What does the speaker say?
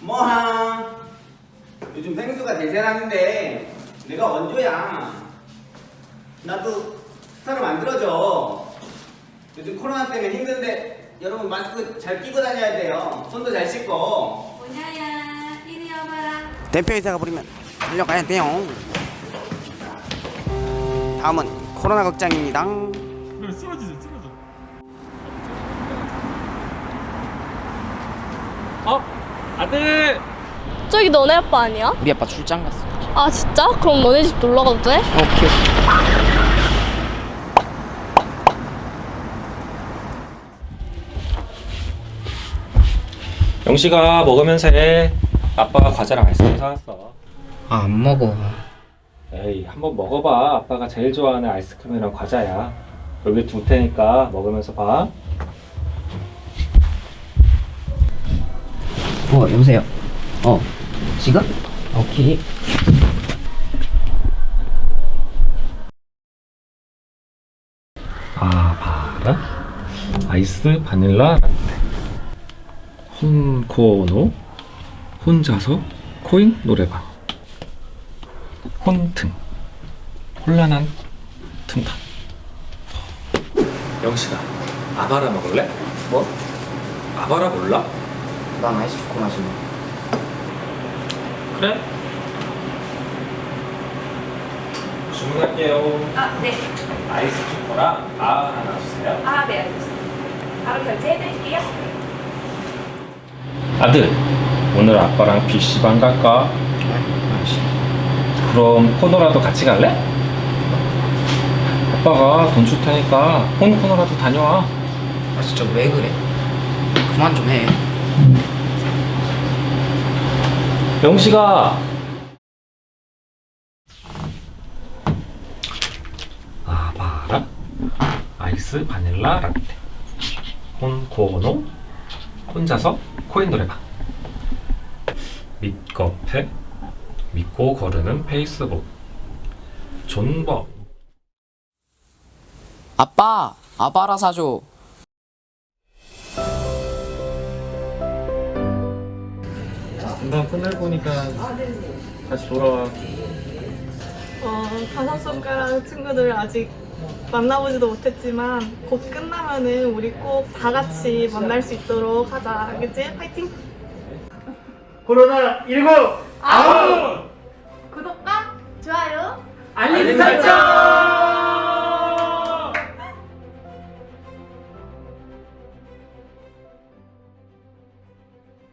뭐하 요즘 생수가 대세라는데 내가 원조야. 나도 스타를 만들어줘. 요즘 코로나 때문에 힘든데 여러분 마스크 잘 끼고 다녀야 돼요. 손도 잘 씻고. 뭐냐야 이리 와봐라. 대표이사가 부리면 달려가야 돼요. 다음은 코로나 극장입니다. 그래 쓰러지죠 쓰러져. 어? 아들 저기 너네 아빠 아니야? 우리 아빠 출장 갔어. 아 진짜? 그럼 너네 집 놀러 가도 돼? 오케이. 영식아 먹으면서 해 아빠가 과자랑 아이스크림 사왔어 아, 안 먹어. 에이 한번 먹어봐 아빠가 제일 좋아하는 아이스크림이랑 과자야 여기 둘 테니까 먹으면서 봐 어, 여보세요. 어, 지금? 오케이. 아 봐라 아이스 바닐라 혼코노 혼자서 코인 노래방 혼튼 혼란한 틈타 영식아 아바라 먹을래? 뭐? 아바라 몰라? 난 아이스 초코 마실래. 그래 주문할게요 아, 네. 아이스 초코랑 아 하나 주세요 아, 네, 알겠습니다. 바로 결제해드릴게요. 아들 오늘 아빠랑 PC방 갈까? 아, 아이씨. 그럼 코너라도 같이 갈래? 아빠가 돈 줄 테니까 혼 코너라도 다녀와 아, 진짜 왜 그래? 그만 좀 해. 영식아 아 봐라 아이스 바닐라 라떼. 혼코노 혼자서 코인 노래방. 밑커페 믿고 거르는 페이스북. 존버. 아빠, 아바라 사줘. 금방 끝날 보니까 다시 돌아와 어, 다섯 손가락 친구들 아직 만나보지도 못했지만 곧 끝나면은 우리 꼭 다 같이 만날 수 있도록 하자. 알겠지? 파이팅! 코로나 19 아웃 구독과 좋아요. 알림 설정